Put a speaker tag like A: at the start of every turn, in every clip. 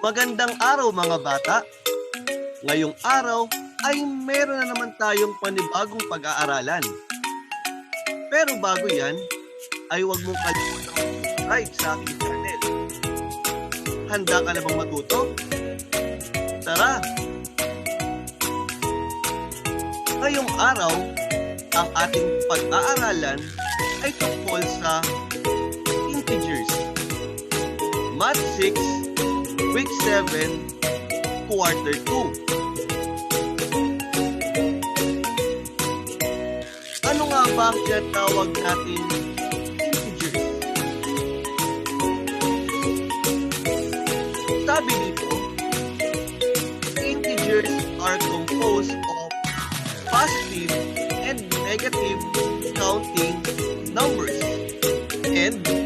A: Magandang araw mga bata. Ngayong araw ay meron na naman tayong panibagong pag-aaralan. Pero bago yan, ay huwag mong kalimutang subscribe sa aking channel. Handa ka na bang matuto? Tara! Ngayong araw, ang ating pag-aaralan ay tungkol sa integers. Math 6, Week 7, Quarter 2. Ano nga ba ang tinatawag natin integers? Sabi dito, integers are composed of positive and negative counting numbers and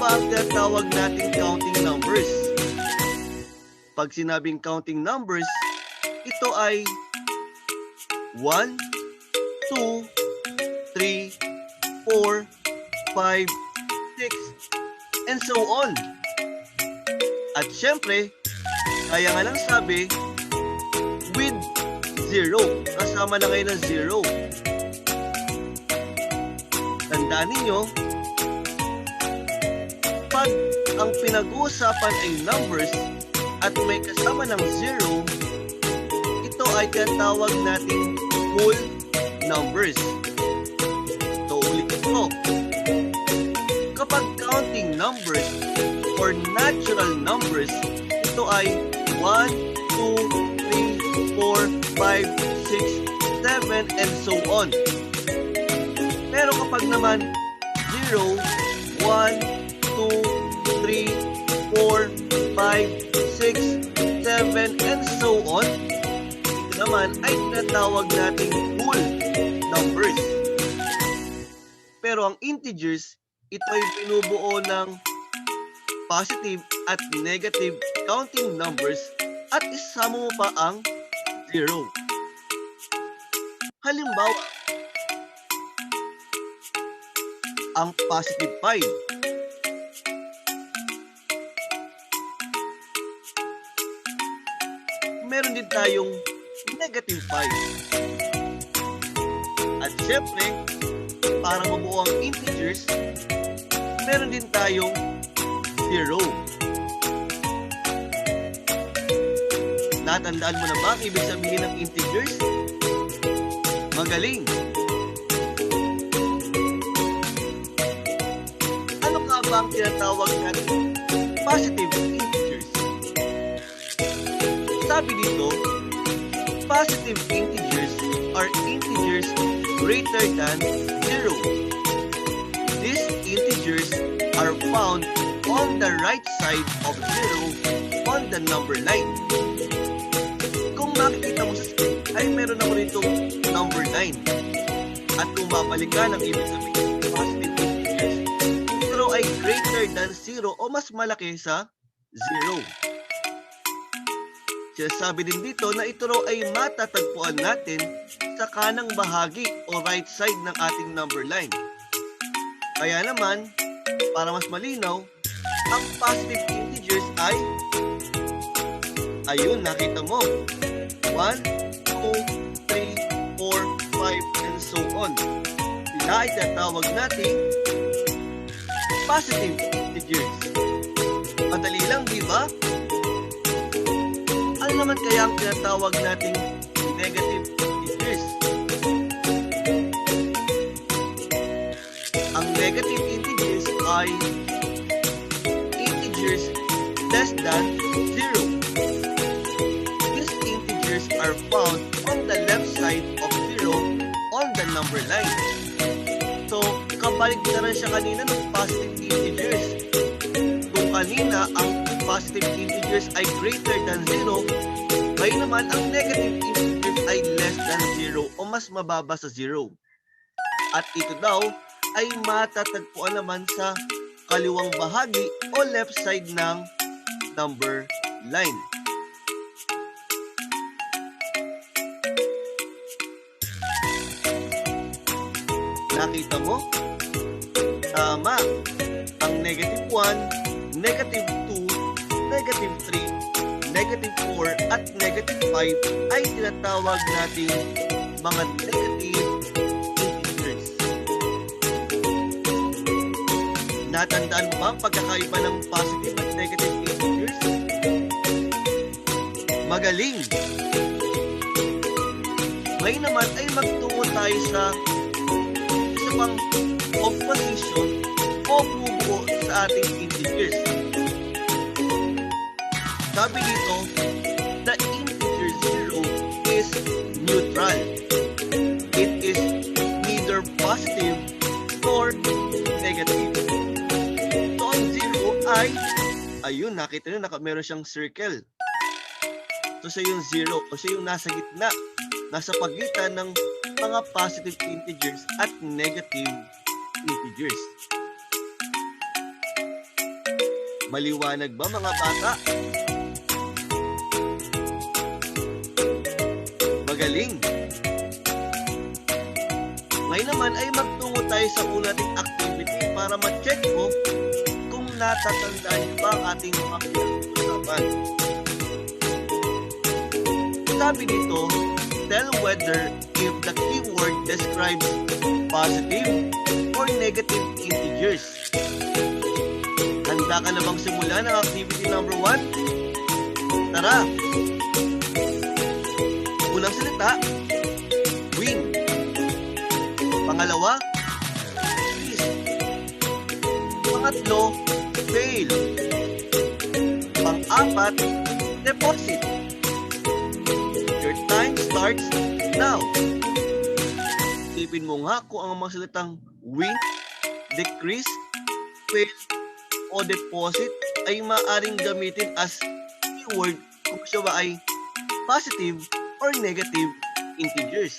A: ba ang tinatawag nating counting numbers? Pag sinabing counting numbers, ito ay 1, 2, 3, 4, 5, 6, and so on. At syempre, kaya nga lang sabi, with zero. Kasama na ngayon ng zero. Tandaan ninyo, pag ang pinag-uusapan ay numbers at may kasama ng zero, ito ay tinatawag nating whole numbers. So, ulit ko. Kapag counting numbers or natural numbers, ito ay 1, 2, 3, 4, 5, 6, 7, and so on. Pero kapag naman 0, 1, 2, 3, 4, 5, 6, 7, and so on, ito naman ay tinatawag nating whole numbers. Pero ang integers, ito ay binubuo ng positive at negative counting numbers at isama mo pa ang zero. Halimbawa, ang positive 5. Din tayong negative 5. At syempre, para mabuo ang integers, meron din tayong 0. Natandaan mo na ba ang ibig sabihin ng integers? Magaling! Ano nga ba ang tinatawag natin positive? Sabi dito, positive integers are integers greater than 0. These integers are found on the right side of 0 on the number line. Kung makikita mo sa screen, ay meron ako rito number 9. At kung mapalikan ang ibig sabihin positive integers, ito ay greater than 0 o mas malaki sa 0. Sinasabi din dito na ito raw ay matatagpuan natin sa kanang bahagi o right side ng ating number line. Kaya naman, para mas malinaw, ang positive integers ay ayun, nakita mo. 1, 2, 3, 4, 5, and so on. Sila ay tatawag nating positive integers. Madali lang, di ba? Ano naman kaya ang tinatawag nating negative integers? Ang negative integers ay integers less than 0. These integers are found on the left side of 0 on the number line. So, kabalik na rin siya kanina ng positive integers ay greater than 0, ngayon naman ang negative integers ay less than 0 o mas mababa sa 0. At ito daw ay matatagpuan naman sa kaliwang bahagi o left side ng number line. Nakita mo? Tama. Ang negative 1, negative 2, negative 3, negative 4, at negative 5 ay tinatawag nating mga negative integers. Natandaan mo ba ang pagkakaiba ng positive at negative integers? Magaling! Ngayon naman ay magtungo tayo sa isa pang opposition o bubuo sa ating integers. Sabi dito, the integer 0 is neutral. It is neither positive nor negative. So, ang 0 ay, ayun, nakita nyo, naka, meron siyang circle. So, siya yung 0 o siya yung nasa gitna, nasa pagitan ng mga positive integers at negative integers. Maliwanag ba mga bata? Magaling! Ngayon naman ay magtungo tayo sa una nating activity para ma-check ko kung natatandaan ba ang ating mga pinag-usapan. Sabi dito, tell whether if the keyword describes positive or negative integers. Handa ka na bang simulan ang activity number 1? Tara! Unang salita, win. Pangalawa, please. Pangatlo, fail. Pang-apat, deposit. Your time starts now. Isipin mo nga kung ang mga salitang win, decrease, fail, o deposit ay maaring gamitin as keyword kung siya ba ay positive or negative integers.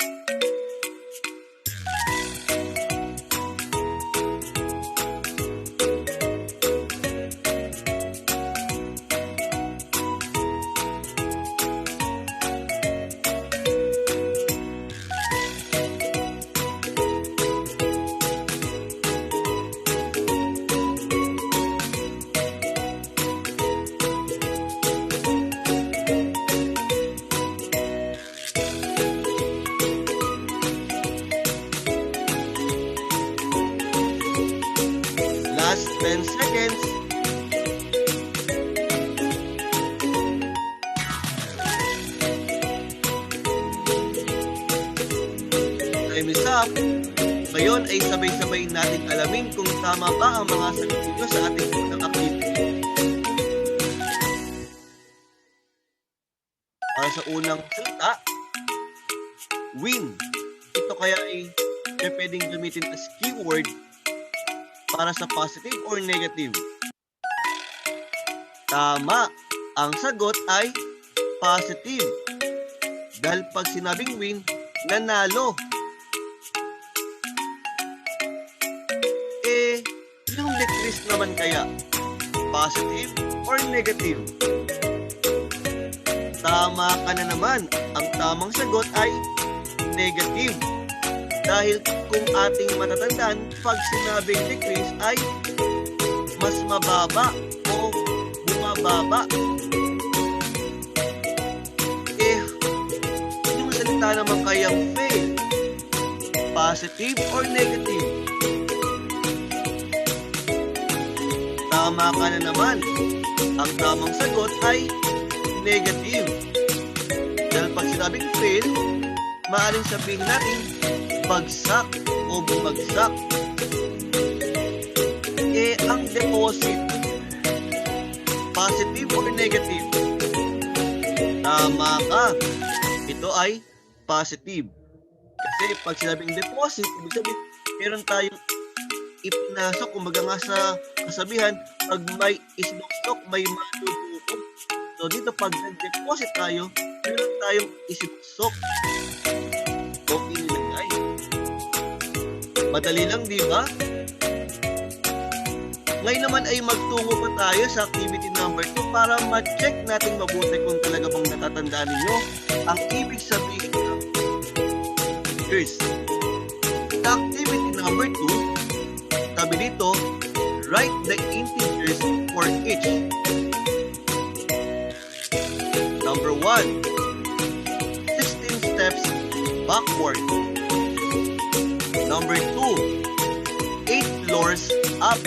A: Ang mga sagot sa ating unang activity. Para sa unang salita, win. Ito kaya ay ay pwedeng gamitin as keyword para sa positive or negative? Tama. Ang sagot ay positive. Dahil pag sinabing win, nanalo. Decrease naman kaya, positive or negative? Tama ka na naman. Ang tamang sagot ay negative. Dahil kung ating matatandaan, pag sinabing decrease ay mas mababa o bumababa. Eh, yung salita naman kayang fail, positive or negative? Tama ka na naman. Ang tamang sagot ay negative. Dahil pag sinabing fail, maaaring sabihin natin bagsak o bumagsak. Eh, ang deposit, positive or negative? Tama ka. Ito ay positive. Kasi pag sinabing deposit, ibig sabihin, meron tayong ipinasok, kumbaga nga sa kasabihan, pag may isinusok, may madudukot. So dito pag nag-deposit tayo, meron tayong isinusok o inilagay. Madali lang, di ba? Ngayon naman ay magtungo pa tayo sa activity number 2 para ma-check natin mabuti kung talaga bang natatandaan ninyo ang ibig sabihin ng figures. Sa activity number 2, sabi dito, Write the integers for each. Number 1. 16 steps backward. Number 2. 8 floors up.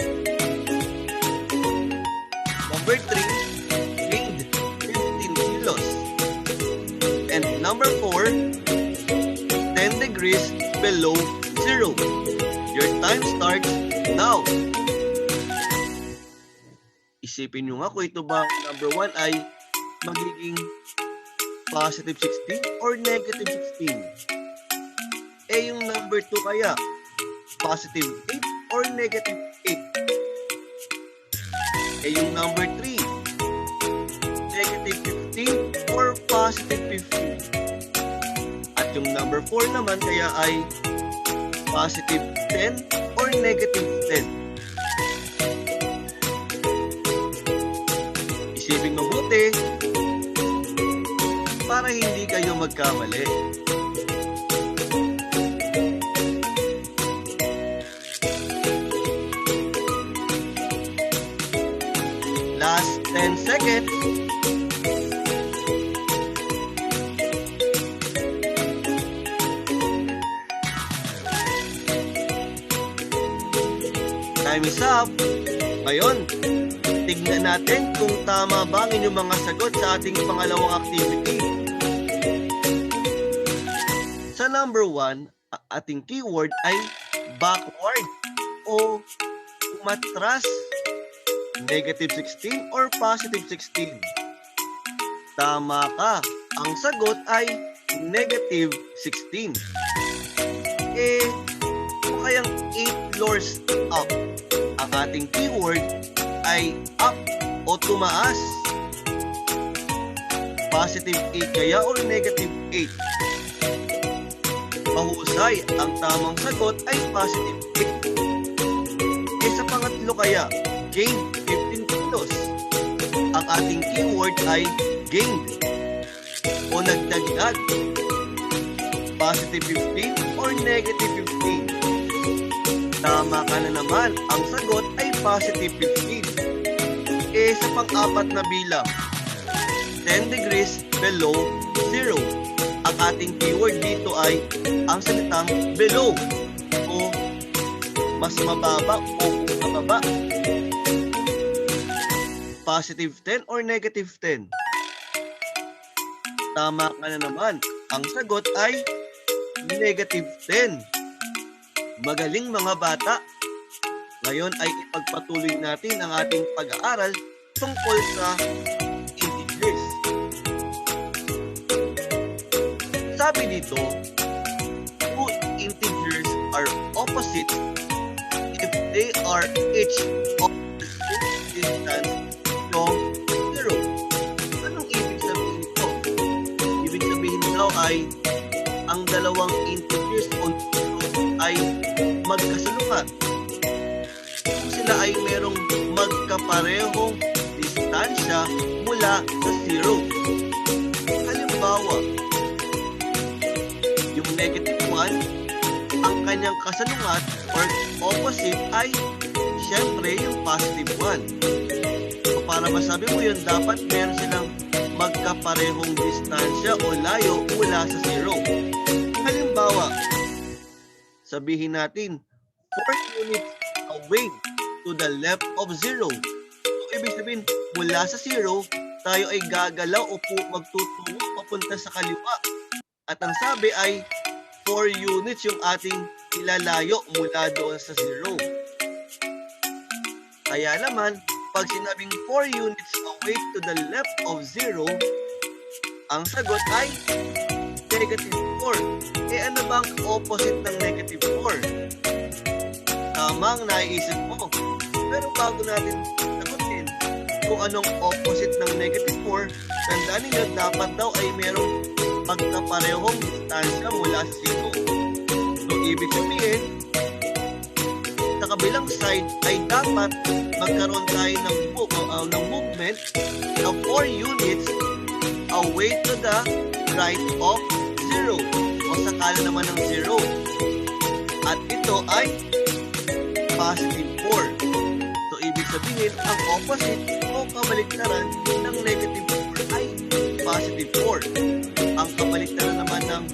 A: Number 3. Gained 15 kilos. And number 4. 10 degrees below zero. Your time starts now. Isipin nyo nga kung ito ba number 1 ay magiging positive 16 or negative 16. Eh yung number 2 kaya positive 8 or negative 8. Eh yung number 3 negative 15 or positive 15. At yung number 4 naman kaya ay positive 10 or negative 10. Isipin mabuti para hindi kayo magkamali. Last 10 seconds. Time is up. Ngayon, tignan natin kung tama ba ang inyong mga sagot sa ating pangalawang activity. Sa number 1, ating keyword ay backward o umatras. Negative 16 or positive 16. Tama ka. Ang sagot ay negative 16. Eh, kayang 8 floors up, ang ating keyword ay up o tumaas. Positive 8 kaya or negative 8? Mahusay, ang tamang sagot ay positive 8. Eh sa pangatlo kaya, gain 15 kilos. Ang ating keyword ay gained o nagdagdag. Positive 15 or negative 15? Tama ka na naman. Ang sagot ay positive 15. Eh sa pang-apat na bilang, 10 degrees below zero. Ang ating keyword dito ay ang salitang below o mas mababa o mababa. Positive 10 or negative 10? Tama ka na naman. Ang sagot ay negative 10. Magaling mga bata. Ngayon ay ipagpatuloy natin ang ating pag-aaral tungkol sa integers. Sabi dito, two integers are opposite if they are each of the same distance from zero. Anong ibig sabihin ito? Ibig sabihin daw ay ang dalawang integers ay magkasalungat. Kung sila ay merong magkaparehong distansya mula sa zero. Halimbawa, yung negative 1, ang kanyang kasalungat or opposite ay syempre yung positive 1. So para masabi mo yun, dapat meron silang magkaparehong distansya o layo mula sa zero. Halimbawa, sabihin natin 4 units away to the left of zero. So, ibig sabihin, mula sa zero, tayo ay gagalaw o magtutungo papunta sa kaliwa. At ang sabi ay 4 units yung ating ilalayo mula doon sa zero. Kaya naman, pag sinabing 4 units away to the left of zero, ang sagot ay negative 4. Eh ano bang opposite ng negative 4? Tama ang naiisip mo. Pero bago natin sagutin kung anong opposite ng negative 4, tandaan ninyo dapat daw ay merong magkaparehong distansya mula sa zero. So, ibig sabihin, sa kabilang side ay dapat magkaroon tayo ng, uh, ng movement na 4 units away to the right of 0 o sakala naman ng 0. At ito ay positive 4. So, sabihin, ang opposite o kabaliktaran ng negative 4 ay positive 4. Ang kabaliktaran naman ng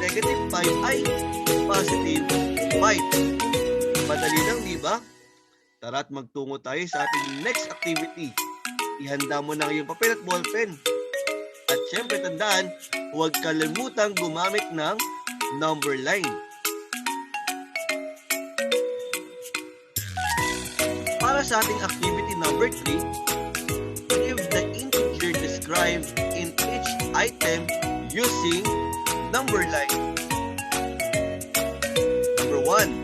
A: negative 5 ay positive 5. Madali lang, di ba? Tara at magtungo tayo sa ating next activity. Ihanda mo na iyong papel at ballpen. At syempre tandaan, huwag kalimutang gumamit ng number line. Para sa ating activity number 3, give the integer described in each item using number line. Number 1.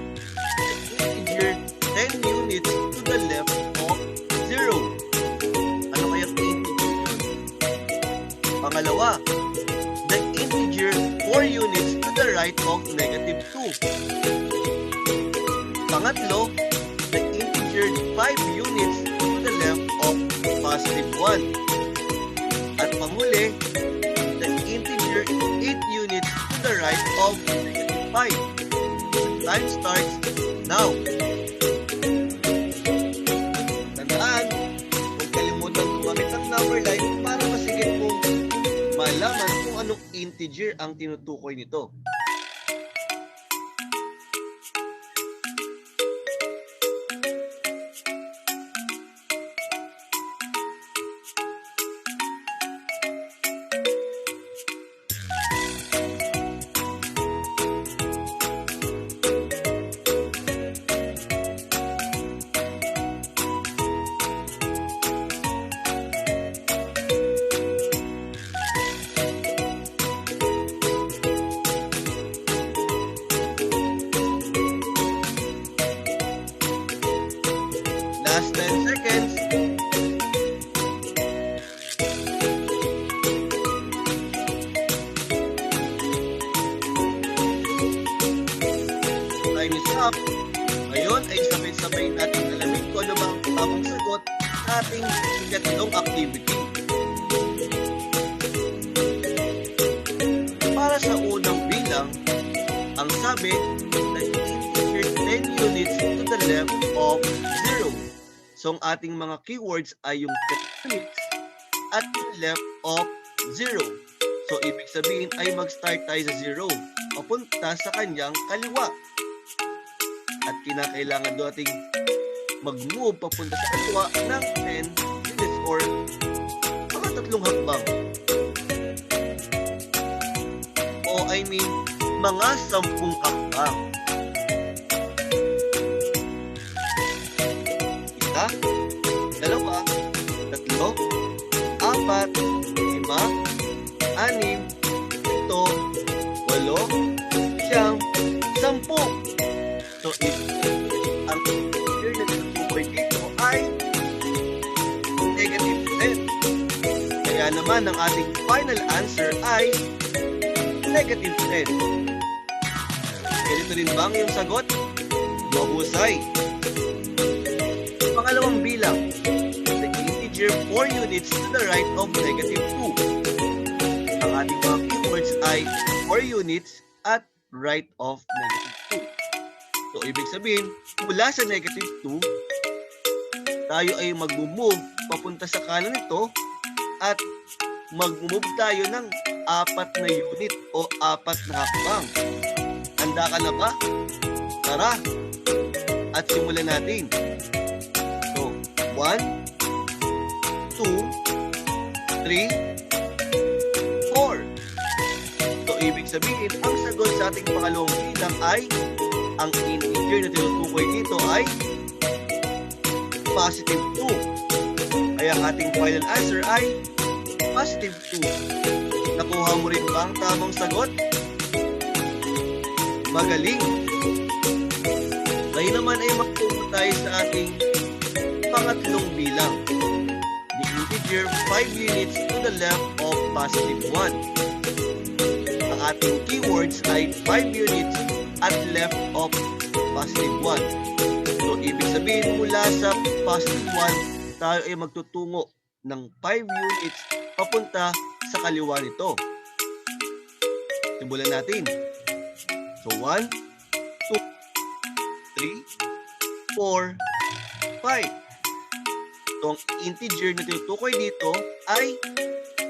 A: Units to the right of negative 2. Pangatlo, the integer 5 units to the left of positive 1. At panghuli, the integer 8 units to the right of negative 5. Time starts now. Tandaan, huwag kalimutan gumamit ng number line anong integer ang tinutukoy nito. Ang sabi na integer 10 units to the left of 0. So ang ating mga keywords ay yung 10 units at left of 0. So ibig sabihin ay mag-start tayo sa 0 papunta sa kanyang kaliwa. At kinakailangan doon ating mag-move papunta sa kaliwa ng 10 units or mga tatlong hakbang. O I mean, mga sampung hakbang. Isa, dalawa, tatlo, apat, lima, anim, ito, walo, siyam, sampu. So, if ang integer na ay negative 10. Kaya naman ang ating final answer ay negative 10. Ganito rin ba ang iyong sagot? Mahusay. Pangalawang bilang, the integer 4 units to the right of negative 2. Ang ating mga keywords ay 4 units at right of negative 2. So, ibig sabihin, mula sa negative 2, tayo ay mag-move papunta sa kanan nito at mag-move tayo ng apat na unit o apat na hakbang. Handa ka na ba? Tara! At simulan natin. So, 1, 2, 3, 4. So, ibig sabihin, ang sagot sa ating pangalawang bilang ay ang integer na tinutukoy dito ay positive 2. Kaya ang ating final answer ay positive 2. Nakuha mo rin ba ang tamang sagot? Magaling! Ngayon naman ay magtungo tayo sa ating pangatlong bilang. The integer 5 units to the left of positive 1. Ang ating keywords ay 5 units at left of positive 1. So, ibig sabihin mula sa positive 1, tayo ay magtutungo ng 5 units papunta sa kaliwa nito. Simulan natin. So, 1, 2, 3, 4, So, ang integer na tinutukoy dito ay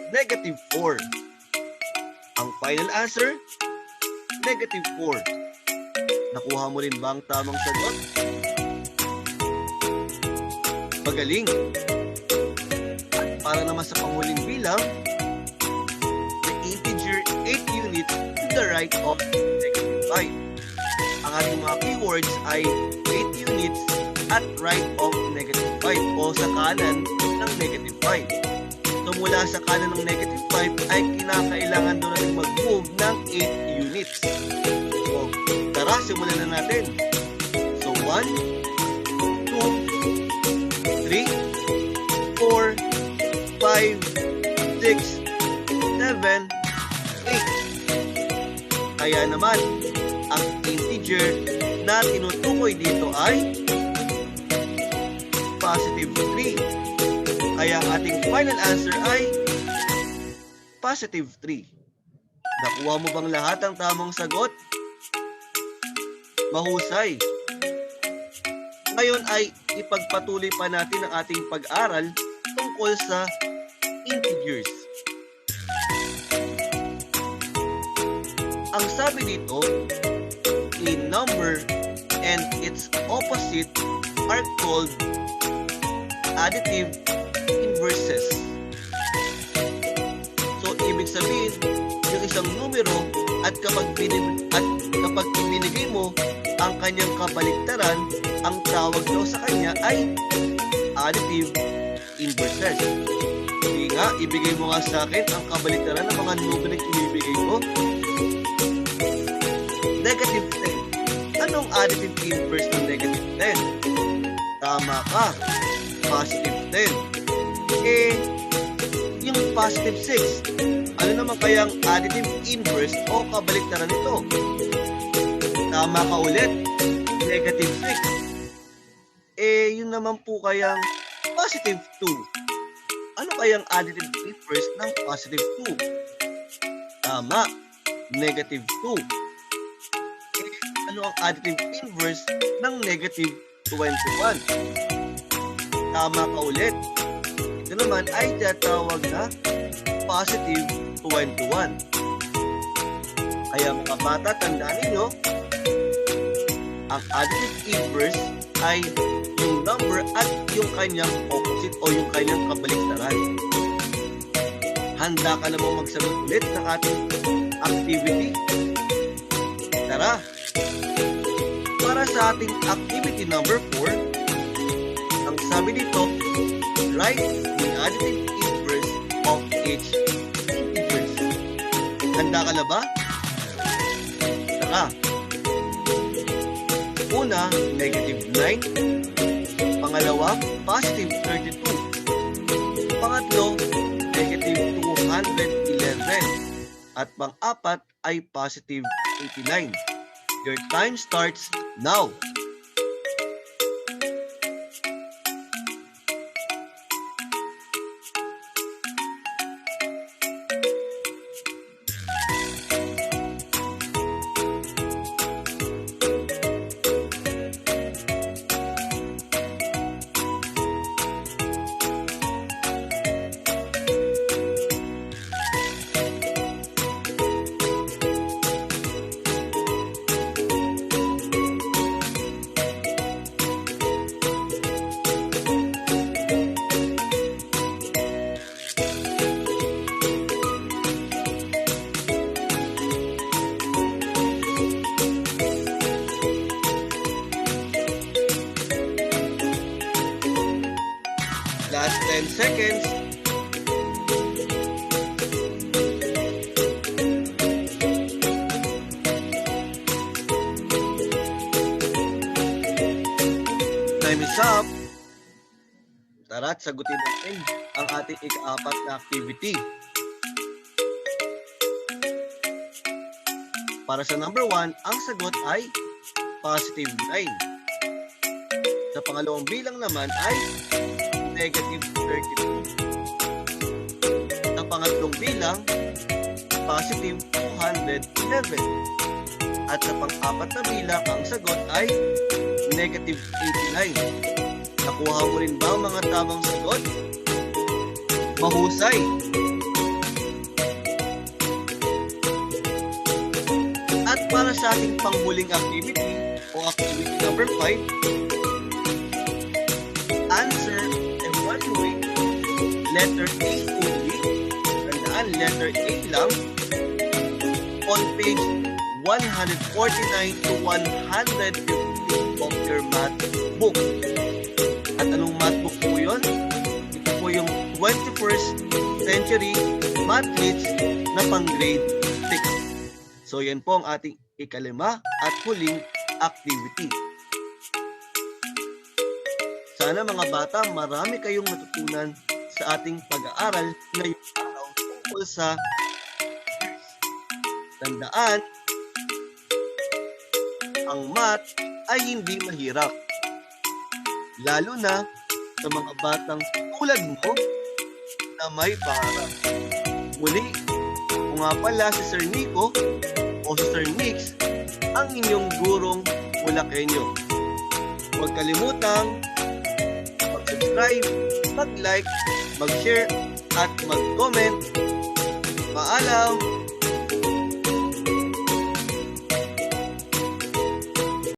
A: negative 4. Ang final answer, negative 4. Nakuha mo rin ba ang tamang sagot? Magaling! At para naman sa panghuling bilang, the integer 8 units to the right of 5. Ang ating mga keywords ay 8 units at right of negative 5 o sa kanan ng negative 5. So mula sa kanan ng negative 5 ay kinakailangan doon natin mag-move ng 8 units. So tara, simulan na natin. So 1, 2, 3, 4, 5, 6, 7, 8. Kaya naman, integer na tinutukoy dito ay positive 3. Kaya ating final answer ay positive 3. Nakuha mo bang lahat ang tamang sagot? Mahusay. Ngayon ay ipagpatuloy pa natin ang ating pag-aral tungkol sa integers. Ang sabi dito, a number and its opposite are called additive inverses. So, ibig sabihin, yung isang numero at kapag binig at kapag ibinigay mo ang kanyang kabaliktaran, ang tawag daw sa kanya ay additive inverses. Sige nga, ibigay mo nga sa akin ang kabaliktaran ng mga numero na ibibigay ko. Negative 10. Anong additive inverse ng negative 10? Tama ka. Positive 10. Eh, yung positive 6. Ano naman kayang additive inverse o kabaliktaran nito? Tama ka ulit. Negative 6. Eh, yun naman po kayang positive 2. Ano kayang additive inverse ng positive 2? Tama. Negative 2 ano ang additive inverse ng negative 21. Tama ka ulit. Ito naman ay tinatawag na positive 21. Kaya mga bata, tandaan ninyo, ang additive inverse ay yung number at yung kanyang opposite o yung kanyang kabaliktaran. Handa ka na bang magsagot ulit ng ating activity? Tara! Sa ating activity number 4, ang sabi dito, write the additive inverse of each integers. Handa ka na ba? Tara. Una, negative 9. Pangalawa, positive 32. Pangatlo, negative 211. At pang-apat ay positive 89. Your time starts now. Sagutin natin ang ating ika-apat na activity. Para sa number 1, ang sagot ay positive 9. Sa pangalawang bilang naman ay negative 32. Sa pangatlong bilang, positive 211. At sa pang-apat na bilang, ang sagot ay negative 89. Nakuha mo rin ba ang mga tamang sagot? Mahusay! At para sa ating panghuling activity o activity number 5, answer evaluate letter A only, tandaan letter A lang, on page 149 to 150 of your math book. 21st Century Math Hits na pang grade 6. So yan po ang ating ikalima at huling activity. Sana mga bata, marami kayong natutunan sa ating pag-aaral ngayong araw tungkol sa Tandaan, ang math ay hindi mahirap. Lalo na sa mga batang tulad mo na may pangarap. Muli, ako nga pala si Sir Nico o si Sir Nix, ang inyong gurong Bulakenyo. Huwag kalimutang mag-subscribe, mag-like, mag-share, at mag-comment. Paalam!